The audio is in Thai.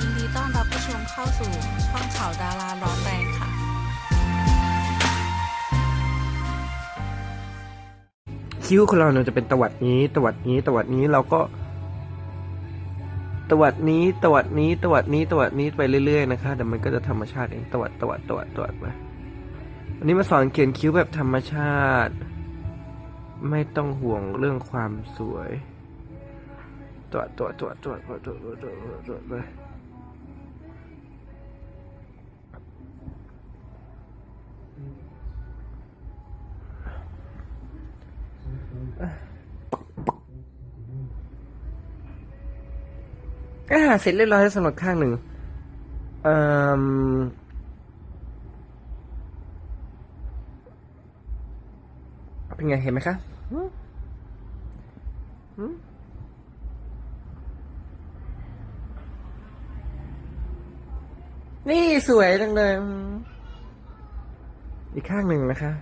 ยินดีต้อนรับผู้ชมเข้าสู่ช่องข่าวดาราร้อนแรงค่ะ คิ้วของเราเนี่ยจะเป็นตวัดนี้ ตวัดนี้ ตวัดนี้เราก็ ตวัดนี้ ตวัดนี้ ตวัดนี้ ตวัดนี้ไปเรื่อยๆนะคะแต่มันก็จะธรรมชาติเอง ตวัด ตวัด ตวัด ตวัดไปวันนี้มาสอนเขียนคิ้วแบบธรรมชาติ ไม่ต้องห่วงเรื่องความสวยตวัดตวัดตวัดตวัดตวัดตวัดตวัดตวัดตวัดตวัด ไปอ่าเสร็จเรียบร้อยแล้วสำหรับข้างหนึ่งเป็นไงเห็นไหมคะนี่สวยจังเลย อีกข้างหนึ่งนะคะ